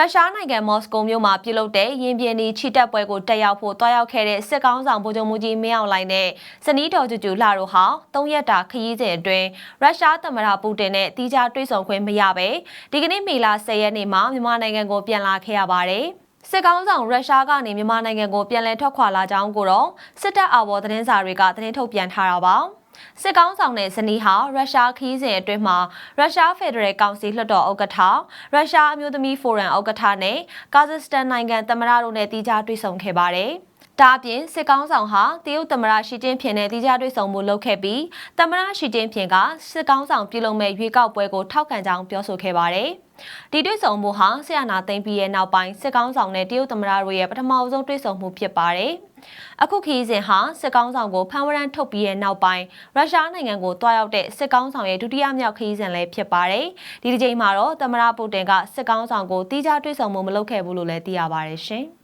ရုရှားနိုင်ငံမော်စကိုမြို့မှာပြုလုပ်တဲ့ရင်ပြင်းဒီချီတက်ပွဲကိုတက်ရောက်ဖို့တွားရောက်ခဲ့တဲ့စစ်ကောင်းဆောင်ဗိုလ်ချုပ်မူကြီးမင်းအောင်လှိုင်နဲ့ဇနီးတော်ကျူကျူလှတို့ဟာ၃ရက်တာခရီးစဉ်အတွင်းရုရှားသမ္မတပူတင်နဲ့တီးခြားတွေ့ဆုံခွင့်မရပဲဒီကနေ့မေလ10ရက်နေ့မှာမြန်မာနိုင်ငံကိုပြန်လာခဲ့ရပါတယ်။စစ်ကောင်းဆောင်ရုရှားကနေမြန်မာနိုင်ငံကိုပြန်လည်ထွက်ခွာလာကြောင်းကိုတော့စစ်တပ်အာဘော်သတင်းစာတွေကသတင်းထုတ်ပြန်ထားတာပါ။ စစ်ကောင်းဆောင်တဲ့ဇနီးဟာရုရှားခီးစဉ်အတွင်းမှာရုရှားဖက်ဒရယ်ကောင်စီလွှတ်တော်ဥက္ကဋ္ဌရုရှားအမျိုးသမီးဖိုရမ်ဥက္ကဋ္ဌနဲ့ကာဇက်စတန်နိုင်ငံသမ္မတတို့နဲ့တီးခြားတွေ့ဆုံခဲ့ပါတယ်။ ဒါအပြင်စစ်ကောင်းဆောင်ဟာတရုတ်သမ္မတရှီကျင်းဖျင်နဲ့တီးခြားတွေ့ဆုံမှုလုပ်ခဲ့ပြီးသမ္မတရှီကျင်းဖျင်ကစစ်ကောင်းဆောင်ပြုလုပ်မဲ့ရွေးကောက်ပွဲကိုထောက်ခံကြောင်းပြောဆိုခဲ့ပါတယ်။ဒီတွေ့ဆုံမှုဟာဆီယနာသိမ့်ပြီးရဲ့နောက်ပိုင်းစစ်ကောင်းဆောင်နဲ့တရုတ်သမ္မတတို့ရဲ့ပထမဆုံးတွေ့ဆုံမှုဖြစ်ပါတယ်။အခုခီးစဉ်ဟာစစ်ကောင်းဆောင်ကိုဖမ်းဝရမ်းထုတ်ပြီးရဲ့နောက်ပိုင်းရုရှားနိုင်ငံကိုတွားရောက်တဲ့စစ်ကောင်းဆောင်ရဲ့ဒုတိယမြောက်ခီးစဉ်လည်းဖြစ်ပါတယ်။ဒီဒီချိန်မှာတော့သမ္မတပူတင်ကစစ်ကောင်းဆောင်ကိုတီးခြားတွေ့ဆုံမှုမလုပ်ခဲ့ဘူးလို့လည်းသိရပါတယ်ရှင်။